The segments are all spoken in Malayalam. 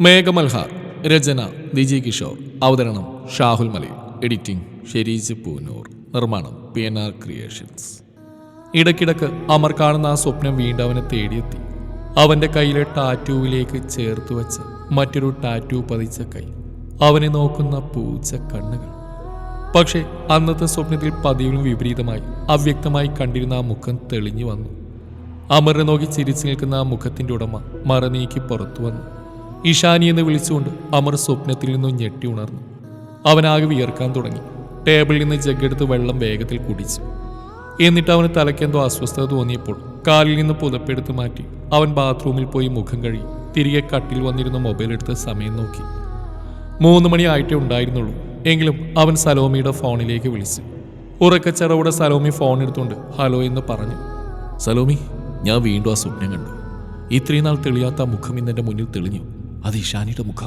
മേഘമൽഹാർ രചന വിജയ് കിഷോർ അവതരണം ഷാഹുൽ മലി എഡിറ്റിംഗ് ഷെരീജ് പൂനൂർ നിർമ്മാണം പി എൻ ആർ ക്രിയേഷൻസ്. ഇടയ്ക്കിടക്ക് അമർ കാണുന്ന ആ സ്വപ്നം വീണ്ടും അവനെ തേടിയെത്തി. അവന്റെ കയ്യിലെ ടാറ്റൂവിലേക്ക് ചേർത്ത് വെച്ച് മറ്റൊരു ടാറ്റൂ പതിച്ച കൈ അവനെ നോക്കുന്ന പൂച്ച കണ്ണുകൾ. പക്ഷേ അന്നത്തെ സ്വപ്നത്തിൽ പതിവിനും വിപരീതമായി അവ്യക്തമായി കണ്ടിരുന്ന ആ മുഖം തെളിഞ്ഞു വന്നു. അമറിനെ നോക്കി ചിരിച്ചു നിൽക്കുന്ന ആ മുഖത്തിന്റെ ഉടമ മറനീക്കി പുറത്തു വന്നു. ഇഷാനി എന്ന് വിളിച്ചുകൊണ്ട് അമർ സ്വപ്നത്തിൽ നിന്നും ഞെട്ടി ഉണർന്നു. അവനാകെ വിയർക്കാൻ തുടങ്ങി. ടേബിളിൽ നിന്ന് ജഗ്ഗെടുത്ത് വെള്ളം വേഗത്തിൽ കുടിച്ചു. എന്നിട്ട് അവന് തലയ്ക്കെന്തോ അസ്വസ്ഥത തോന്നിയപ്പോൾ കാലിൽ നിന്ന് പുതപ്പെടുത്ത് മാറ്റി അവൻ ബാത്റൂമിൽ പോയി മുഖം കഴുകി തിരികെ കട്ടിൽ വന്നിരുന്ന മൊബൈൽ എടുത്ത് സമയം നോക്കി. മൂന്ന് മണി ആയിട്ടേ ഉണ്ടായിരുന്നുള്ളൂ. എങ്കിലും അവൻ സലോമിയുടെ ഫോണിലേക്ക് വിളിച്ചു. ഉറക്കച്ചറവോടെ സലോമി ഫോൺ എടുത്തുകൊണ്ട് ഹലോ എന്ന് പറഞ്ഞു. സലോമി ഞാൻ വീണ്ടും ആ സ്വപ്നം കണ്ടു. ഇത്രയും നാൾ തെളിയാത്ത മുഖം ഇന്നെന്റെ മുന്നിൽ തെളിഞ്ഞു. അത് ഇഷാനിയുടെ മുഖ.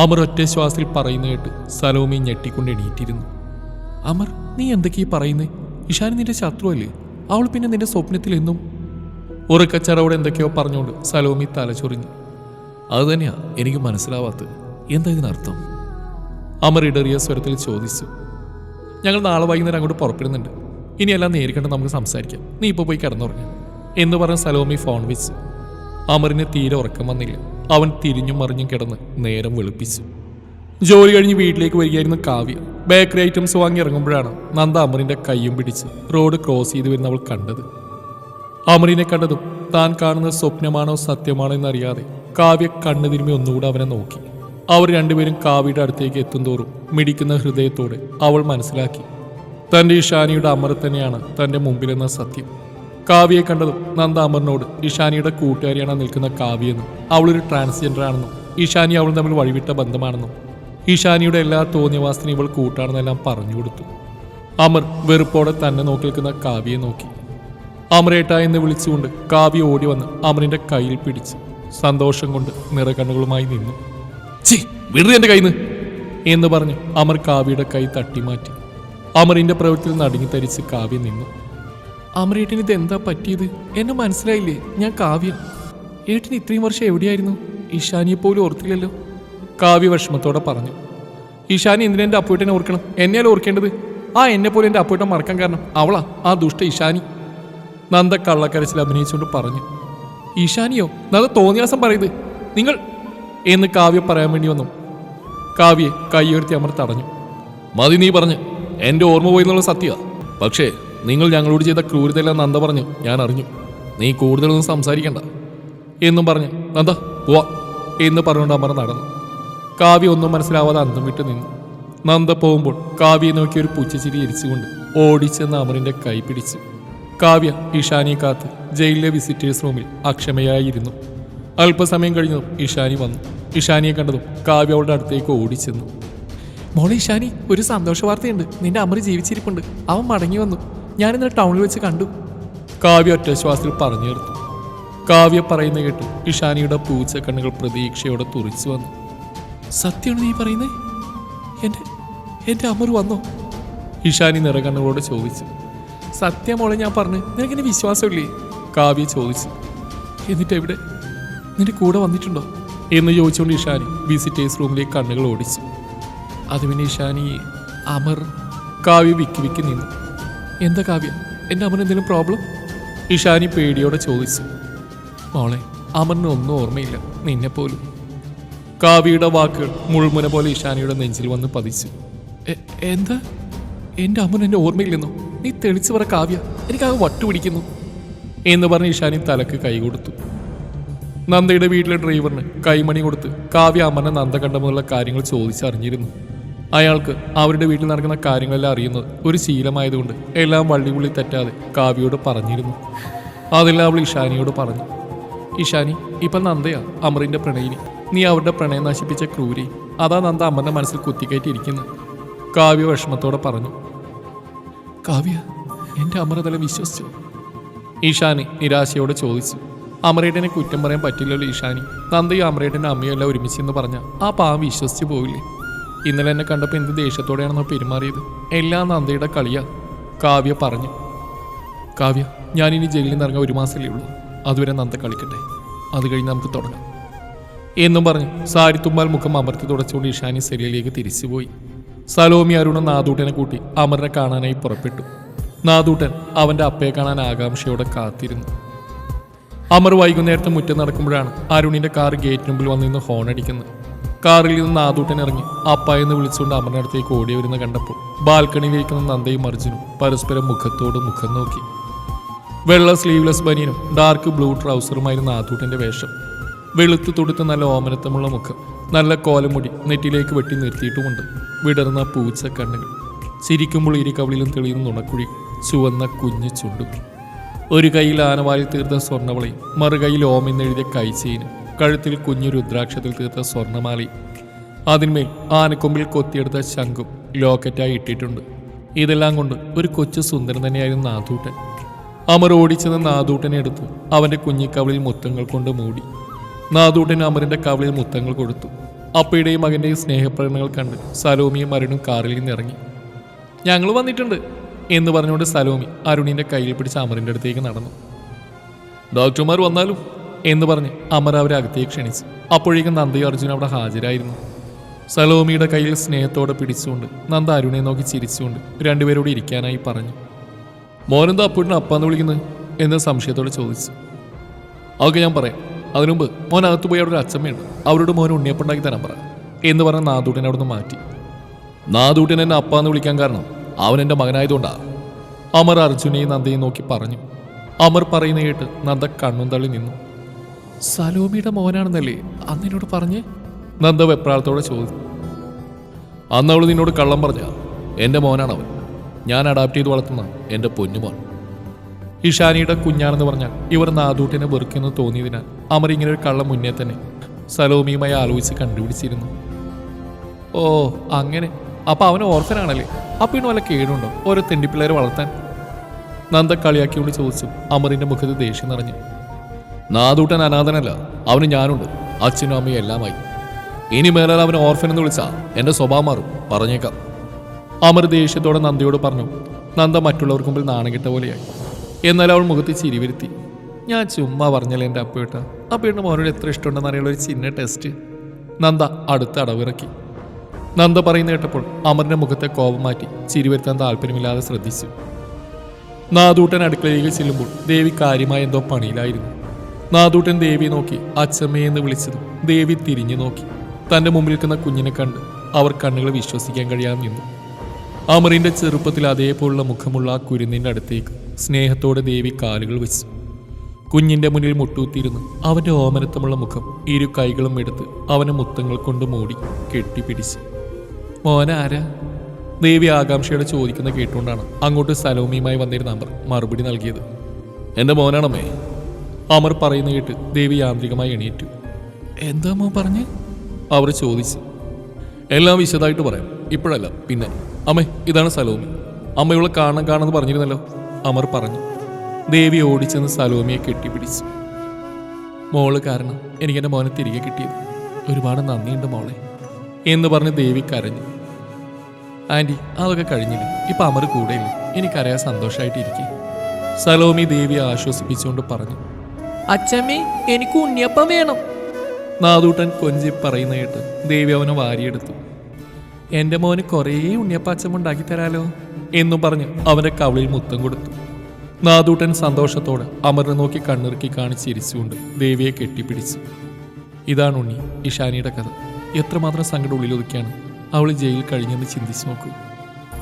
അമർ ഒറ്റ ശ്വാസത്തിൽ പറയുന്ന കേട്ട് സലോമി ഞെട്ടിക്കൊണ്ട് എണീറ്റിരുന്നു. അമർ നീ എന്തൊക്കെയാ പറയുന്നേ? ഇഷാനി നിന്റെ ശത്രുവല്ലേ അവൾ പിന്നെ നിന്റെ സ്വപ്നത്തിൽ എന്നും? ഉറക്കച്ചറവോടെ എന്തൊക്കെയോ പറഞ്ഞുകൊണ്ട് സലോമി തലച്ചൊറിഞ്ഞു അത് തന്നെയാ എനിക്ക് മനസ്സിലാവാത്തത്. എന്താ ഇതിനർത്ഥം? അമർ ഇടറിയ സ്വരത്തിൽ ചോദിച്ചു. ഞങ്ങൾ നാളെ വൈകുന്നേരം അങ്ങോട്ട് പുറപ്പെടുന്നുണ്ട്. ഇനിയെല്ലാം നേരിക്കണ്ട് നമുക്ക് സംസാരിക്കാം. നീ ഇപ്പോൾ പോയി കിടന്നുറങ്ങി. എന്ന് പറഞ്ഞ സലോമി ഫോൺ വെച്ച്. അമറിന് തീരെ ഉറക്കം വന്നില്ല. അവൻ തിരിഞ്ഞും മറിഞ്ഞും കിടന്ന് നേരം വെളുപ്പിച്ചു. ജോലി കഴിഞ്ഞ് വീട്ടിലേക്ക് വരികയായിരുന്നു കാവ്യ. ബേക്കറി ഐറ്റംസ് വാങ്ങി ഇറങ്ങുമ്പോഴാണ് നന്ദ അമറിന്റെ കൈയും പിടിച്ച് റോഡ് ക്രോസ് ചെയ്തു വരുന്ന അവൾ കണ്ടത്. അമറിനെ കണ്ടതും താൻ കാണുന്ന സ്വപ്നമാണോ സത്യമാണോ എന്നറിയാതെ കാവ്യ കണ്ണു തിരുമ്മി ഒന്നുകൂടെ അവനെ നോക്കി. അവർ രണ്ടുപേരും കാവ്യയുടെ അടുത്തേക്ക് എത്തുന്തോറും മിടിക്കുന്ന ഹൃദയത്തോടെ അവൾ മനസ്സിലാക്കി. തന്റെ ഷാനിയുടെ അമർ തന്നെയാണ് തന്റെ മുമ്പിലെന്ന സത്യം. കാവ്യയെ കണ്ടതും നന്ദ അമറിനോട് ഇഷാനിയുടെ കൂട്ടുകാരിയാണ് നിൽക്കുന്ന കാവ്യെന്നും അവളൊരു ട്രാൻസ്ജെൻഡർ ആണെന്നും ഇഷാനി അവൾ തമ്മിൽ വഴിവിട്ട ബന്ധമാണെന്നും ഇഷാനിയുടെ എല്ലാ തോന്നിയവാസത്തിനും ഇവൾ കൂട്ടാണെന്നെല്ലാം പറഞ്ഞു കൊടുത്തു. അമർ വെറുപ്പോടെ തന്നെ നോക്കി നിൽക്കുന്ന കാവ്യയെ നോക്കി. അമരേട്ട എന്ന് വിളിച്ചുകൊണ്ട് കാവ്യ ഓടി വന്ന് അമറിന്റെ കയ്യിൽ പിടിച്ച് സന്തോഷം കൊണ്ട് നിറകണ്ണുകളുമായി നിന്നു. ചി എന്റെ കയ്യിൽ നിന്ന് എന്ന് പറഞ്ഞ് അമർ കാവ്യയുടെ കൈ തട്ടിമാറ്റി. അമറിന്റെ പ്രവൃത്തിയിൽ നടുങ്ങി തരിച്ച് കാവ്യ നിന്നു. അമരേട്ടന് ഇത് എന്താ പറ്റിയത്? എന്നെ മനസ്സിലായില്ലേ? ഞാൻ കാവ്യ. ഏട്ടൻ ഇത്രയും വർഷം എവിടെയായിരുന്നു? ഇഷാനിയെ പോലും ഓർത്തില്ലല്ലോ. കാവ്യ വിഷമത്തോടെ പറഞ്ഞു. ഇഷാനി എന്തിനാ എന്റെ അപ്പൂട്ടനെ ഓർക്കണം? എന്നെയാലും ഓർക്കേണ്ടത്? ആ എന്നെ പോലെ എന്റെ അപ്പൂട്ടൻ മറക്കാൻ കാരണം അവളാ ആ ദുഷ്ട ഇഷാനി നന്ദ കള്ളക്കരച്ചിൽ അഭിനയിച്ചുകൊണ്ട് പറഞ്ഞു. ഈശാനിയോ നന്ദ തോന്നിയാസം പറയുന്നത് നിങ്ങൾ എന്ന് കാവ്യ പറയാൻ വേണ്ടി വന്നു. കാവ്യെ കൈയുയർത്തി അമർ തടഞ്ഞു. മതി നീ പറഞ്ഞ്. എന്റെ ഓർമ്മ പോയി എന്നുള്ള സത്യ പക്ഷേ നിങ്ങൾ ഞങ്ങളോട് ചെയ്ത ക്രൂരതയെല്ലാം നന്ദ പറഞ്ഞു. ഞാൻ അറിഞ്ഞു. നീ കൂടുതലൊന്നും സംസാരിക്കണ്ട. എന്നും പറഞ്ഞു നന്ദ പോവാ എന്ന് പറഞ്ഞുകൊണ്ട് അമർ നടന്നു. കാവ്യ ഒന്നും മനസ്സിലാവാതെ അന്തം വിട്ട് നിന്നു. നന്ദ പോകുമ്പോൾ കാവ്യയെ നോക്കി ഒരു പുച്ചച്ചിരി ഇരിച്ചുകൊണ്ട് ഓടിച്ചെന്ന് അമറിന്റെ കൈ പിടിച്ചു. കാവ്യ ഇഷാനി കാത്ത് ജയിലിലെ വിസിറ്റേഴ്സ് റൂമിൽ അക്ഷമയായിരുന്നു. അല്പസമയം കഴിഞ്ഞതും ഇഷാനി വന്നു. ഇഷാനിയെ കണ്ടതും കാവ്യ അവളുടെ അടുത്തേക്ക് ഓടിച്ചെന്നു മോളെ ഇഷാനി ഒരു സന്തോഷ വാർത്തയുണ്ട് നിന്റെ അമർ ജീവിച്ചിരിപ്പുണ്ട്. അവൻ മടങ്ങി വന്നു. ഞാൻ ഇന്നലെ ടൗണിൽ വെച്ച് കണ്ടു. കാവ്യ ഒറ്റശ്വാസത്തിൽ പറഞ്ഞു തീർത്തു കാവ്യ പറയുന്ന കേട്ട് ഇഷാനിയുടെ പൂച്ച കണ്ണുകൾ പ്രതീക്ഷയോടെ തുറിച്ചു വന്നു. സത്യമാണ് നീ പറയുന്നേ? എന്റെ എന്റെ അമർ വന്നോ? ഇഷാനി നിറകണ്ണുകളോട് ചോദിച്ചു. സത്യമോളെ ഞാൻ പറഞ്ഞു നിനക്കെന്നെ വിശ്വാസമില്ലേ? കാവ്യ ചോദിച്ചു. എന്നിട്ട് എവിടെ നിന്റെ കൂടെ വന്നിട്ടുണ്ടോ? എന്ന് ചോദിച്ചുകൊണ്ട് ഇഷാനി വിസിറ്റേഴ്സ് റൂമിലേക്ക് കണ്ണുകൾ ഓടിച്ചു. അത് പിന്നെ ഇഷാനി അമർ കാവ്യ വിക്കി വിക്കി നിന്നു. എന്താ കാവ്യ? എന്റെ അമർ എന്തെങ്കിലും പ്രോബ്ലം ഇഷാനി പേടിയോടെ ചോദിച്ചു. മോളെ അമറിന് ഒന്നും ഓർമ്മയില്ല. നിന്നെ പോലും. കാവ്യയുടെ വാക്കുകൾ മുൾമുന പോലെ ഇഷാനിയുടെ നെഞ്ചിൽ വന്ന് പതിച്ചു. എന്താ? എന്റെ അമ്മൻ എന്നെ ഓർമ്മയില്ലെന്നോ? നീ തെളിച്ചു പറ കാവ്യ. എനിക്കാകെ വട്ടുപിടിക്കുന്നു എന്ന് പറഞ്ഞ് ഇഷാനി തലക്ക് കൈ കൊടുത്തു. നന്ദയുടെ വീട്ടിലെ ഡ്രൈവറിന് കൈമണി കൊടുത്ത് കാവ്യ അമ്മനെ നന്ദ കണ്ട മുതലുള്ള കാര്യങ്ങൾ ചോദിച്ചറിഞ്ഞിരുന്നു. അയാൾക്ക് അവരുടെ വീട്ടിൽ നടക്കുന്ന കാര്യങ്ങളെല്ലാം അറിയുന്നത് ഒരു ശീലമായതുകൊണ്ട് എല്ലാം വള്ളിപുള്ളി തെറ്റാതെ കാവ്യയോട് പറഞ്ഞിരുന്നു. അതെല്ലാം അവൾ ഇഷാനിയോട് പറഞ്ഞു. ഇഷാനി ഇപ്പം നന്ദയാ അമറിന്റെ പ്രണയിനി. നീ അവരുടെ പ്രണയം നശിപ്പിച്ച ക്രൂരി. അതാ നന്ദ അമ്മന്റെ മനസ്സിൽ കുത്തിക്കയറ്റിയിരിക്കുന്നത്. കാവ്യ വിഷമത്തോടെ പറഞ്ഞു. കാവ്യ എന്റെ അമരതല വിശ്വസിച്ചു? ഈഷാനി നിരാശയോടെ ചോദിച്ചു. അമരേട്ടനെ കുറ്റം പറയാൻ പറ്റില്ലല്ലോ ഈഷാനി നന്ദയും അമരേട്ടന്റെ ഒരുമിച്ച് എന്ന് പറഞ്ഞു ആ പാവം വിശ്വസിച്ച് പോവില്ലേ? ഇന്നലെ എന്നെ കണ്ടപ്പോൾ എന്ത് ദേഷ്യത്തോടെയാണെന്നോ പെരുമാറിയത്. എല്ലാം നന്ദയുടെ കളിയാ കാവ്യ പറഞ്ഞു. കാവ്യ ഞാനിനി ജയിലിൽ നിന്ന് ഇറങ്ങാൻ ഒരു മാസമല്ലേ ഉള്ളൂ. അതുവരെ നന്ദ കളിക്കട്ടെ. അത് കഴിഞ്ഞ് നമുക്ക് തുടങ്ങാം. എന്നും പറഞ്ഞ് സാരി തുമ്പാൽ മുഖം അമർത്തി തുടച്ചുകൊണ്ട് ഇഷാനി സെരിയയിലേക്ക് തിരിച്ചുപോയി. സലോമി അരുണ നാദൂട്ടനെ കൂട്ടി അമറിനെ കാണാനായി പുറപ്പെട്ടു. നാദൂട്ടൻ അവന്റെ അപ്പയെ കാണാൻ ആകാംക്ഷയോടെ കാത്തിരുന്നു. അമർ വൈകുന്നേരത്തെ മുറ്റം നടക്കുമ്പോഴാണ് അരുണിന്റെ കാർ ഗേറ്റ് മുമ്പിൽ വന്നിരുന്ന് ഹോൺ അടിക്കുന്നത്. കാറിൽ നിന്ന് ആദൂട്ടൻ ഇറങ്ങി. അപ്പായെന്ന് വിളിച്ചുകൊണ്ട് അമറിന്റെ അടുത്തേക്ക് ഓടി വരുന്ന കണ്ടപ്പോൾ ബാൽക്കണിയിലിരിക്കുന്ന നന്ദയും അർജുനും പരസ്പരം മുഖത്തോട് മുഖം നോക്കി. വെള്ള സ്ലീവ്ലെസ് ബനിയനും ഡാർക്ക് ബ്ലൂ ട്രൗസറുമായിരുന്നു ആദൂട്ടന്റെ വേഷം. വെളുത്തു തൊടുത്ത് നല്ല ഓമനത്തമുള്ള മുഖം നല്ല കോലമുടി നെറ്റിലേക്ക് വെട്ടി നിർത്തിയിട്ടുമുണ്ട്. വിടർന്ന പൂച്ച കണ്ണുകൾ. ചിരിക്കുമ്പോൾ ഇരു കവിളിലും തെളിയുന്ന നുണക്കുഴി ചുവന്ന കുഞ്ഞു ചുണ്ടും. ഒരു കൈയിൽ ആനവാലിൽ തീർത്ത സ്വർണവളയും മറുകൈയിൽ ഓമെന്നെഴുതിയ കൈച്ചെയിനും കഴുത്തിൽ കുഞ്ഞു രുദ്രാക്ഷത്തിൽ തീർത്ത സ്വർണമാലി അതിന്മേൽ ആനക്കൊമ്പിൽ കൊത്തിയെടുത്ത ശംഖും ലോക്കറ്റായി ഇട്ടിട്ടുണ്ട്. ഇതെല്ലാം കൊണ്ട് ഒരു കൊച്ചു സുന്ദരൻ തന്നെയായിരുന്നു നാദൂട്ടൻ അമർ ഓടിച്ചെന്ന് നാദൂട്ടനെ എടുത്തു അവന്റെ കുഞ്ഞിക്കവളിൽ മുത്തങ്ങൾ കൊണ്ട് മൂടി. നാദൂട്ടൻ അമറിന്റെ കവളിൽ മുത്തങ്ങൾ കൊടുത്തു. അപ്പയുടെയും മകന്റെയും സ്നേഹപ്രകടനങ്ങൾ കണ്ട് സലോമിയും അരുണും കാറിൽ നിന്ന് ഇറങ്ങി. ഞങ്ങൾ വന്നിട്ടുണ്ട് എന്ന് പറഞ്ഞുകൊണ്ട് സലോമി അരുണിന്റെ കയ്യിൽ പിടിച്ച് അമറിന്റെ അടുത്തേക്ക് നടന്നു. ഡോക്ടർമാർ വന്നാലും എന്ന് പറഞ്ഞ് അമർ അവരെ അകത്തേക്ക് ക്ഷണിച്ചു. അപ്പോഴേക്കും നന്ദി അർജുൻ അവിടെ ഹാജരായിരുന്നു. സലോമിയുടെ കയ്യിൽ സ്നേഹത്തോടെ പിടിച്ചുകൊണ്ട് നന്ദ അരുണെ നോക്കി ചിരിച്ചുകൊണ്ട് രണ്ടുപേരോട് ഇരിക്കാനായി പറഞ്ഞു. മോനെന്താ അപ്പ അപ്പാന്ന് വിളിക്കുന്നത്? എന്ന് സംശയത്തോടെ ചോദിച്ചു. അതൊക്കെ ഞാൻ പറയാം. അതിനുമുമ്പ് മോൻ അകത്ത് പോയി അവിടെ ഒരു അച്ഛമ്മയുണ്ട്. അവരോട് മോൻ ഉണ്ണിയപ്പുണ്ടാക്കി തരാൻ പറ എന്ന് പറഞ്ഞ നാദൂട്ടിനെ അവിടെ നിന്ന് മാറ്റി. നാദൂട്ടൻ എന്നെ അപ്പാന്ന് വിളിക്കാൻ കാരണം അവൻ എന്റെ മകനായതുകൊണ്ടാ. അമർ അർജുനെയും നന്ദയും നോക്കി പറഞ്ഞു. അമർ പറയുന്ന കേട്ട് നന്ദ കണ്ണും തള്ളി നിന്നു. സലോമിയുടെ മോനാണെന്നല്ലേ അന്ന് എന്നോട് പറഞ്ഞ്? നന്ദ വെപ്രാളത്തോടെ ചോദിച്ചു അന്ന് അവൾ നിന്നോട് കള്ളം പറഞ്ഞ എന്റെ മോനാണവൻ. ഞാൻ അഡാപ്റ്റ് ചെയ്ത് വളർത്തുന്ന എന്റെ പൊന്നുമോൻ. ഇഷാനിയുടെ കുഞ്ഞാണെന്ന് പറഞ്ഞാൽ ഇവർ നാദൂട്ടിനെ വെറുക്കുന്നു തോന്നിയതിനാൽ അമർ ഇങ്ങനെ ഒരു കള്ളം മുന്നേ തന്നെ സലോമിയുമായി ആലോചിച്ച് കണ്ടുപിടിച്ചിരുന്നു. ഓ അങ്ങനെ. അപ്പൊ അവന് ഓർഫനാണല്ലേ? അപ്പൊ ഇന്ന് വല്ല കേടുണ്ടോ? ഓരോ തെണ്ടിപ്പിള്ളേരെ വളർത്താൻ. നന്ദ കളിയാക്കിയോണ്ട് ചോദിച്ചു. അമറിന്റെ മുഖത്ത് ദേഷ്യം നിറഞ്ഞു. നാദൂട്ടൻ അനാഥനല്ല. അവന് ഞാനുണ്ട്. അച്ഛനും അമ്മയും എല്ലാമായി. ഇനി മേലാൽ അവൻ ഓർഫൻ എന്ന് വിളിച്ചാ എന്റെ സ്വഭാവം മാറും. പറഞ്ഞേക്കാം. അമർ ദേഷ്യത്തോടെ നന്ദിയോട് പറഞ്ഞു നന്ദ മറ്റുള്ളവർക്ക് മുമ്പിൽ നാണം കെട്ട പോലെയായി. എന്നാൽ അവൾ മുഖത്ത് ചിരി വരുത്തി ഞാൻ ചുമ്മാ പറഞ്ഞല്ലേ എന്റെ അപ്പേട്ട അപ്പേട്ട മോനോട് എത്ര ഇഷ്ടമുണ്ടെന്ന് അറിയാനുള്ള ഒരു ചിന്ന ടെസ്റ്റ് നന്ദ അടുത്ത അടവിറക്കി. നന്ദ പറയുന്ന കേട്ടപ്പോൾ അമറിന്റെ മുഖത്തെ കോപം മാറ്റി ചിരി വരുത്താൻ താല്പര്യമില്ലാതെ ശ്രദ്ധിച്ചു. നാദൂട്ടൻ അടുക്കളയിലേക്ക് ചെല്ലുമ്പോൾ ദേവി കാര്യമായ എന്തോ പണിയിലായിരുന്നു. നാദൂട്ടൻ ദേവി നോക്കി അച്ഛമ്മയെന്ന് വിളിച്ചതും ദേവി തിരിഞ്ഞു നോക്കി. തന്റെ മുമ്പിൽ നിൽക്കുന്ന കുഞ്ഞിനെ കണ്ട് അവർ കണ്ണുകൾ വിശ്വസിക്കാൻ കഴിയാതെ നിന്നു. അമറിന്റെ ചെറുപ്പത്തിൽ അതേപോലുള്ള മുഖമുള്ള ആ കുരുന്നിന്റെ അടുത്തേക്ക് സ്നേഹത്തോടെ ദേവി കാലുകൾ വെച്ചു. കുഞ്ഞിന്റെ മുന്നിൽ മുട്ടൂത്തിരുന്ന് അവന്റെ ഓമനത്തമുള്ള മുഖം ഇരു കൈകളും എടുത്ത് അവനെ മുത്തങ്ങൾ കൊണ്ട് മൂടി കെട്ടിപ്പിടിച്ച്. മോന ആരാ? ദേവി ആകാംക്ഷയോടെ ചോദിക്കുന്ന കേട്ടുകൊണ്ടാണ് അങ്ങോട്ട് സലോമിയുമായി വന്നിരുന്ന അമർ മറുപടി നൽകിയത്. എന്റെ മോനാണമ്മേ. അമർ പറയുന്ന കേട്ട് ദേവി യാന്ത്രികമായി എണീറ്റു. എന്താ മോ പറഞ്ഞ്? അവർ ചോദിച്ചു. എല്ലാം വിശദമായിട്ട് പറയാം. ഇപ്പോഴല്ല പിന്നെ. അമ്മേ ഇതാണ് സലോമി. അമ്മയുള്ള കാണാൻ കാണാന്ന് പറഞ്ഞിരുന്നല്ലോ. അമർ പറഞ്ഞു. ദേവി ഓടിച്ചെന്ന് സലോമിയെ കെട്ടിപ്പിടിച്ചു. മോൾ കാരണം എനിക്ക് എന്റെ മോനെ തിരികെ കിട്ടിയത്. ഒരുപാട് നന്ദിയുണ്ട് മോളെ. എന്ന് പറഞ്ഞ് ദേവി കരഞ്ഞു. ആന്റി അതൊക്കെ കഴിഞ്ഞില്ല? ഇപ്പം അമർ കൂടെയില്ല? എനിക്കറിയാൻ സന്തോഷമായിട്ടിരിക്കും. സലോമി ദേവിയെ ആശ്വസിപ്പിച്ചുകൊണ്ട് പറഞ്ഞു. അച്ഛമ്മേ എനിക്ക് ഉണ്ണിയപ്പം വേണം. നാദൂട്ടൻ കൊഞ്ചി പറയുന്ന കേട്ട് ദേവി അവനെ വാരിയെടുത്തു. എന്റെ മോന് കുറേ ഉണ്ണിയപ്പാച്ചം ഉണ്ടാക്കി തരാലോ? എന്നും പറഞ്ഞ് അവന്റെ കവളിൽ മുത്തം കൊടുത്തു. നാദൂട്ടൻ സന്തോഷത്തോടെ അമറിനെ നോക്കി കണ്ണിറുക്കി കാണിച്ച് ചിരിച്ചുകൊണ്ട് ദേവിയെ കെട്ടിപ്പിടിച്ചു. ഇതാണ് ഉണ്ണി ഇഷാനിയുടെ കഥ. എത്രമാത്രം സങ്കടം ഉള്ളിലൊതുക്കിയാണ്. അവൾ ജയിലിൽ കഴിഞ്ഞെന്ന് ചിന്തിച്ചു നോക്കൂ.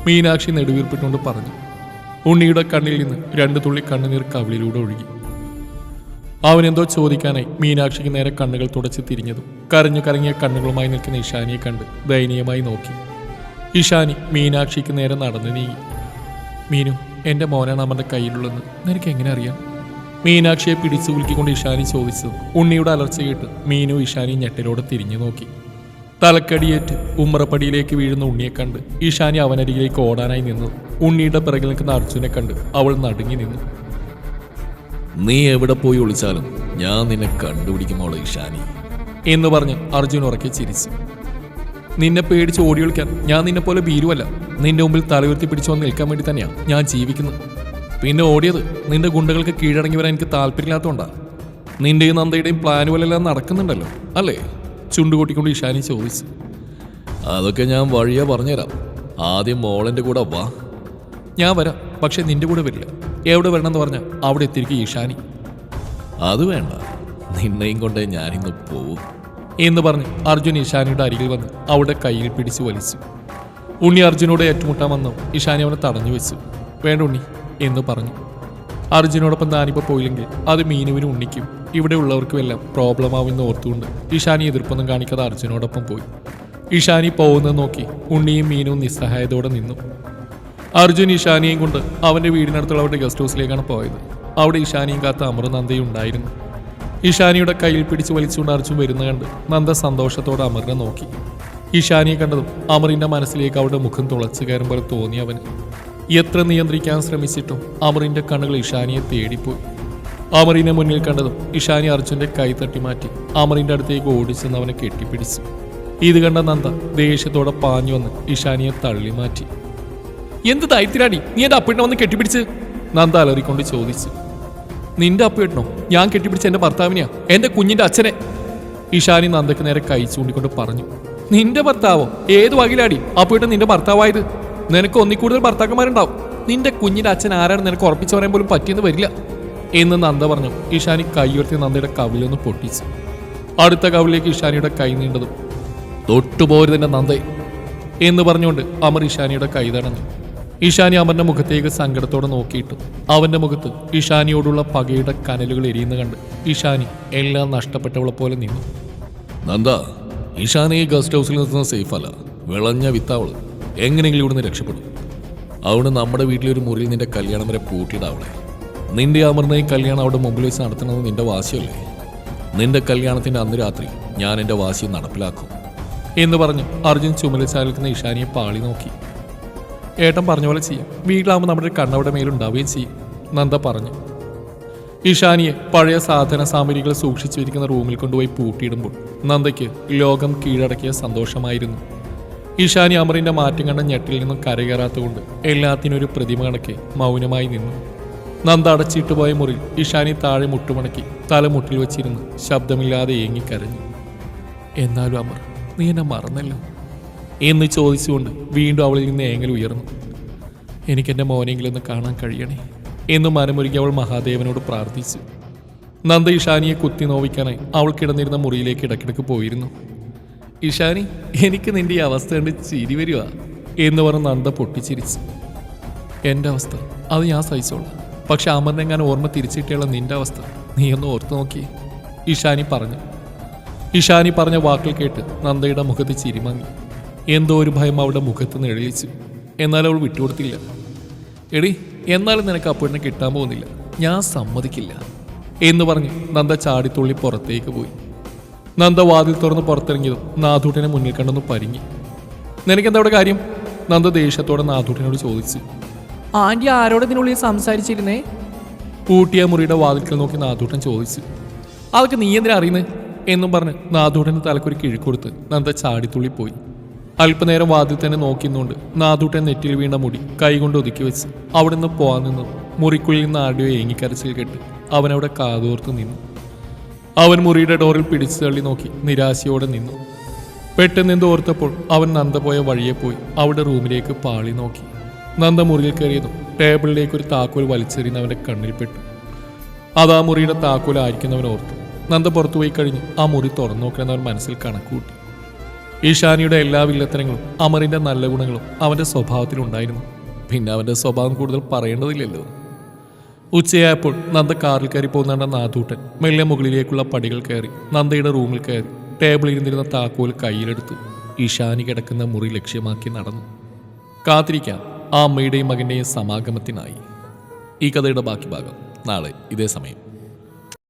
മീനാക്ഷി നെടുവീർപ്പിട്ടുകൊണ്ട് പറഞ്ഞു. ഉണ്ണിയുടെ കണ്ണിൽ നിന്ന് രണ്ട് തുള്ളി കണ്ണുനീർ കവിളിലൂടെ ഒഴുകി. അവൻ എന്തോ ചോദിക്കാനായി മീനാക്ഷിക്ക് നേരെ കണ്ണുകൾ തുടച്ച് തിരിഞ്ഞതും കരഞ്ഞു കറങ്ങിയ കണ്ണുകളുമായി നിൽക്കുന്ന ഇഷാനിയെ കണ്ട് ദയനീയമായി നോക്കി. ഇഷാനി മീനാക്ഷിക്ക് നേരെ നടന്നു നീങ്ങി. മീനു എന്റെ മോനാണ് അമ്മന്റെ കയ്യിലുള്ളതെന്ന് നിനക്ക് എങ്ങനെ അറിയാം? മീനാക്ഷിയെ പിടിച്ചു കുലുക്കിക്കൊണ്ട് ഇഷാനി ചോദിച്ചു ഉണ്ണിയുടെ അലർച്ച കേട്ട് മീനു ഇഷാനി ഞെട്ടലോടെ തിരിഞ്ഞു നോക്കി. തലക്കടിയേറ്റ് ഉമ്മറപ്പടിയിലേക്ക് വീഴുന്ന ഉണ്ണിയെ കണ്ട് ഇഷാനി അവനരികിലേക്ക് ഓടാനായി നിന്നു. ഉണ്ണിയുടെ പിറകിൽ നിൽക്കുന്ന അർജുനെ കണ്ട് അവൾ നടുങ്ങി നിന്നു. നീ എവിടെ പോയി ഒളിച്ചാലും ഞാൻ നിന്നെ കണ്ടുപിടിക്കുമോളെ ഇഷാനി. എന്ന് പറഞ്ഞ് അർജുൻ ഉറക്കെ ചിരിച്ചു. നിന്നെ പേടിച്ച് ഓടി ഒളിക്കാൻ ഞാൻ നിന്നെ പോലെ ഭീരുവല്ല. നിന്റെ മുമ്പിൽ തലയുയർത്തി പിടിച്ചു വന്ന് നിൽക്കാൻ വേണ്ടി തന്നെയാണ് ഞാൻ ജീവിക്കുന്നത്. പിന്നെ ഓടിയത് നിന്റെ ഗുണ്ടകൾക്ക് കീഴടങ്ങി വരാൻ എനിക്ക് താല്പര്യമില്ലാത്തതുകൊണ്ടാണ് നിന്റെയും നന്ദയുടെയും പ്ലാൻ നടക്കുന്നുണ്ടല്ലോ അല്ലേ? ചുണ്ടുകൂട്ടിക്കൊണ്ട് ഇഷാനി ചോദിച്ചു. അതൊക്കെ ഞാൻ വഴിയാ പറഞ്ഞുതരാം. ആദ്യം മോളന്റെ കൂടെ വാ. ഞാൻ വരാം. പക്ഷെ നിന്റെ കൂടെ വരില്ല. എവിടെ വരണമെന്ന് പറഞ്ഞ അവിടെ എത്തിയിരിക്കും ഈശാനി. അത് വേണ്ട. നിന്നെയും കൊണ്ടേ ഞാനിന്ന് പോവും. എന്ന് പറഞ്ഞ് അർജുൻ ഈശാനിയുടെ അരികിൽ വന്ന് അവിടെ കയ്യിൽ പിടിച്ച് വലിച്ചു. ഉണ്ണി അർജുനോട് ഏറ്റുമുട്ടാൻ ഈശാനി അവനെ തടഞ്ഞു വെച്ചു. വേണ്ട ഉണ്ണി എന്ന് പറഞ്ഞു. അർജുനോടൊപ്പം താനിപ്പോൾ പോയില്ലെങ്കിൽ അത് മീനുവിനും ഉണ്ണിക്കും. ഇവിടെ ഉള്ളവർക്കും എല്ലാം പ്രോബ്ലം ആവുമെന്ന് ഓർത്തുകൊണ്ട് ഈശാനി എതിർപ്പൊന്നും കാണിക്കാതെ അർജുനോടൊപ്പം പോയി. ഇഷാനി പോകുന്നത് നോക്കി ഉണ്ണിയും മീനും നിസ്സഹായതോടെ നിന്നു. അർജുൻ ഈശാനിയും കൊണ്ട് അവന്റെ വീടിനടുത്തുള്ള അവരുടെ ഗസ്റ്റ് ഹൗസിലേക്കാണ് പോയത്. അവിടെ ഇഷാനിയും കാത്ത അമർ നന്ദയും ഉണ്ടായിരുന്നു. ഇഷാനിയുടെ കയ്യിൽ പിടിച്ച് വലിച്ചുകൊണ്ട് അർജുൻ വരുന്ന കണ്ട് നന്ദ സന്തോഷത്തോടെ അമറിനെ നോക്കി. ഇഷാനിയെ കണ്ടതും അമറിന്റെ മനസ്സിലേക്ക് അവരുടെ മുഖം തുളച്ചു കയറും പോലെ തോന്നി അവന്. എത്ര നിയന്ത്രിക്കാൻ ശ്രമിച്ചിട്ടും അമറിന്റെ കണ്ണുകൾ ഇഷാനിയെ തേടിപ്പോയി. അമറിനെ മുന്നിൽ കണ്ടതും ഇഷാനി അർജുന്റെ കൈ തട്ടി മാറ്റി അമറിന്റെ അടുത്തേക്ക് ഓടിച്ചെന്ന് അവനെ കെട്ടിപ്പിടിച്ചു. ഇത് കണ്ട നന്ദ ദേഷ്യത്തോടെ പാഞ്ഞു വന്ന് ഇഷാനിയെ തള്ളി മാറ്റി. എന്ത് ദൈത്യരാടി നീ എന്റെ അപ്പേട്ടനെ വന്ന് കെട്ടിപ്പിടിച്ച്? നന്ദ ചോദിച്ചു. നിന്റെ അപ്പേട്ടനോ? ഞാൻ കെട്ടിപ്പിടിച്ച എന്റെ ഭർത്താവിനെയാ? എന്റെ കുഞ്ഞിന്റെ അച്ഛനെ? ഇഷാനി നന്ദക്ക് നേരെ കൈ ചൂണ്ടിക്കൊണ്ട് പറഞ്ഞു. നിന്റെ ഭർത്താവോ? ഏത് വകയിലാടി? അപ്പേട്ടൻ നിന്റെ ഭർത്താവായത്? നിനക്ക് ഒന്നി കൂടുതൽ ഭർത്താക്കന്മാരുണ്ടാവും. നിന്റെ കുഞ്ഞിന്റെ അച്ഛൻ ആരാണ് നിനക്ക് ഉറപ്പിച്ചു പറയാൻ പോലും പറ്റിയെന്ന് വരില്ല. എന്ന് നന്ദ പറഞ്ഞു. ഇഷാനി കൈ ഉയർത്തി നന്ദയുടെ കവിലൊന്ന് പൊട്ടിച്ചു. അടുത്ത കവിലേക്ക് ഇഷാനിയുടെ കൈ നീണ്ടതും തൊട്ടുപോരുതന്റെ നന്ദേ എന്ന് പറഞ്ഞുകൊണ്ട് അമർ ഇഷാനിയുടെ കൈ തടഞ്ഞു. ഇഷാനി അമറിന്റെ മുഖത്തേക്ക് സങ്കടത്തോടെ നോക്കിയിട്ടു. അവന്റെ മുഖത്ത് ഈശാനിയോടുള്ള പകയുടെ കനലുകൾ എരിയുന്ന കണ്ട് ഈശാനി എല്ലാം നഷ്ടപ്പെട്ടവളെ പോലെ നിന്നു. നന്ദാ ഈശാനി ഈ ഗസ്റ്റ് ഹൗസിൽ നിർത്തുന്ന സേഫ് അല്ല വിളഞ്ഞ വിത്താവൾ. എങ്ങനെയെങ്കിലും ഇവിടുന്ന് രക്ഷപ്പെടും. അവിടെ നമ്മുടെ വീട്ടിലെ ഒരു മുറിയിൽ നിന്റെ കല്യാണം വരെ പൂട്ടിയിടാവളെ നിന്റെ അമറിനെയും കല്യാണം അവിടെ മുമ്പിൽ വെച്ച് നടത്തണമെന്ന് നിന്റെ വാശിയല്ലേ? നിന്റെ കല്യാണത്തിന്റെ അന്ന് രാത്രി ഞാൻ എന്റെ വാശി നടപ്പിലാക്കും. എന്ന് പറഞ്ഞു അർജുൻ ചുമലച്ചാലിക്കുന്ന ഈശാനിയെ പാളി നോക്കി. ഏട്ടൻ പറഞ്ഞ പോലെ ചെയ്യാം. വീട്ടിലാവുമ്പോൾ നമ്മുടെ കണ്ണവിടെ മേലുണ്ടാവുകയും ചെയ്യും. നന്ദ പറഞ്ഞു. ഇഷാനിയെ പഴയ സാധന സാമഗ്രികൾ സൂക്ഷിച്ചു വെച്ചിരിക്കുന്ന റൂമിൽ കൊണ്ടുപോയി പൂട്ടിയിടുമ്പോൾ നന്ദയ്ക്ക് ലോകം കീഴടക്കിയ സന്തോഷമായിരുന്നു. ഇഷാനി അമറിന്റെ മാറ്റം കണ്ട ഞെട്ടിൽ നിന്നും കരകയറാത്തതുകൊണ്ട് എല്ലാത്തിനും ഒരു പ്രതിമ കണക്കെ മൗനമായി നിന്നു. നന്ദ അടച്ചിട്ട് പോയ മുറിയിൽ ഇഷാനി താഴെ മുട്ടുമണക്കി തല മുട്ടിൽ വെച്ചിരുന്ന് ശബ്ദമില്ലാതെ ഏങ്ങിക്കരഞ്ഞു. എന്നാലും അമർ നീ എന്നെ മറന്നല്ലോ. എന്ന് ചോദിച്ചുകൊണ്ട് വീണ്ടും അവളിൽ നിന്ന് ഏങ്ങൽ ഉയർന്നു. എനിക്കെന്റെ മോനെങ്കിലും ഒന്ന് കാണാൻ കഴിയണേ എന്ന് മനമൊരുക്കി അവൾ മഹാദേവനോട് പ്രാർത്ഥിച്ചു. നന്ദ ഇഷാനിയെ കുത്തി നോവിക്കാനായി അവൾ കിടന്നിരുന്ന മുറിയിലേക്ക് ഇടയ്ക്കിടയ്ക്ക് പോയിരുന്നു. ഇഷാനി എനിക്ക് നിന്റെ ഈ അവസ്ഥ കണ്ട് ചിരി വരിക എന്ന് പറഞ്ഞ് നന്ദ പൊട്ടിച്ചിരിച്ചു. എന്റെ അവസ്ഥ? അത് ഞാൻ സഹിച്ചോളാം. പക്ഷെ അമറിനെങ്ങാൻ ഓർമ്മ തിരിച്ചിട്ടുള്ള നിന്റെ അവസ്ഥ നീ ഒന്ന് ഓർത്തു നോക്കി ഇഷാനി പറഞ്ഞു. ഇഷാനി പറഞ്ഞ വാക്കുകൾ കേട്ട് നന്ദയുടെ മുഖത്ത് ചിരിമങ്ങി. എന്തോ ഒരു ഭയം അവളുടെ മുഖത്ത് നിഴലിച്ചു എന്നാൽ അവൾ വിട്ടുകൊടുത്തില്ല. എടി എന്നാലും നിനക്ക് അപ്പോഴിനെ കിട്ടാൻ പോകുന്നില്ല. ഞാൻ സമ്മതിക്കില്ല. എന്ന് പറഞ്ഞ് നന്ദ ചാടിത്തുള്ളി പുറത്തേക്ക് പോയി. നന്ദ വാതിൽ തുറന്ന് പുറത്തിറങ്ങിയതും നാഥൂട്ടിനെ മുന്നിൽ കണ്ടൊന്ന് പരിങ്ങി. നിനക്കെന്താ അവിടെ കാര്യം? നന്ദ ദേഷ്യത്തോടെ നാഥൂട്ടിനോട് ചോദിച്ചു. ആന്റി ആരോട് ഇതിനുള്ളിൽ സംസാരിച്ചിരുന്നേ? പൂട്ടിയ മുറിയുടെ വാതിൽക്കൽ നോക്കി നാഥൂട്ടൻ ചോദിച്ചു. അതൊക്കെ നീ എന്തിനാ അറിയുന്നത് എന്നും പറഞ്ഞ് നാഥൂട്ടന് തലക്കൊരു കിഴിക്കൊടുത്ത് നന്ദ ചാടിത്തുള്ളി പോയി. അല്പനേരം വാതിൽ തന്നെ നോക്കിന്നുകൊണ്ട് നാദൂട്ടൻ നെറ്റിൽ വീണ മുടി കൈകൊണ്ട് ഒതുക്കി വെച്ച് അവിടെ നിന്ന് പോകാൻ നിന്നു. മുറിക്കുള്ളിൽ നിന്ന് ആടിയോ ഏങ്ങിക്കരച്ചിൽ കെട്ട് അവനവിടെ കാതോർത്ത് നിന്നു. അവൻ മുറിയുടെ ഡോറിൽ പിടിച്ചു തള്ളി നോക്കി നിരാശയോടെ നിന്നു. പെട്ടെന്ന് എന്തോ ഓർത്തപ്പോൾ അവൻ നന്ദ പോയ വഴിയെ പോയി അവിടെ റൂമിലേക്ക് പാളി നോക്കി. നന്ദ മുറിയിൽ കയറിയതും ടേബിളിലേക്ക് ഒരു താക്കോൽ വലിച്ചെറിയുന്ന അവന്റെ കണ്ണിൽപ്പെട്ടു അത് ആ മുറിയുടെ താക്കോലായിരിക്കുന്നവൻ ഓർത്തു. നന്ദ പുറത്തു പോയി കഴിഞ്ഞ് ആ മുറി തുറന്നു നോക്കണമെന്ന് അവൻ മനസ്സിൽ കണക്കൂട്ടി ഈശാനിയുടെ എല്ലാ വില്ലത്തരങ്ങളും അമറിന്റെ നല്ല ഗുണങ്ങളും അവന്റെ സ്വഭാവത്തിൽ ഉണ്ടായിരുന്നു. പിന്നെ അവന്റെ സ്വഭാവം കൂടുതൽ പറയേണ്ടതില്ലല്ലോ. ഉച്ചയായപ്പോൾ നന്ദ കാറിൽ കയറി പോകുന്ന നാഥൂട്ടൻ മെല്ലെ മുകളിലേക്കുള്ള പടികൾ കയറി നന്ദയുടെ റൂമിൽ കയറി ടേബിളിൽ ഇരുന്നിരുന്ന താക്കോൽ കയ്യിലെടുത്ത് ഈശാനി കിടക്കുന്ന മുറി ലക്ഷ്യമാക്കി നടന്നു. കാത്തിരിക്കാൻ ആ അമ്മയുടെയും മകന്റെയും സമാഗമത്തിനായി. ഈ കഥയുടെ ബാക്കി ഭാഗം നാളെ ഇതേ സമയം.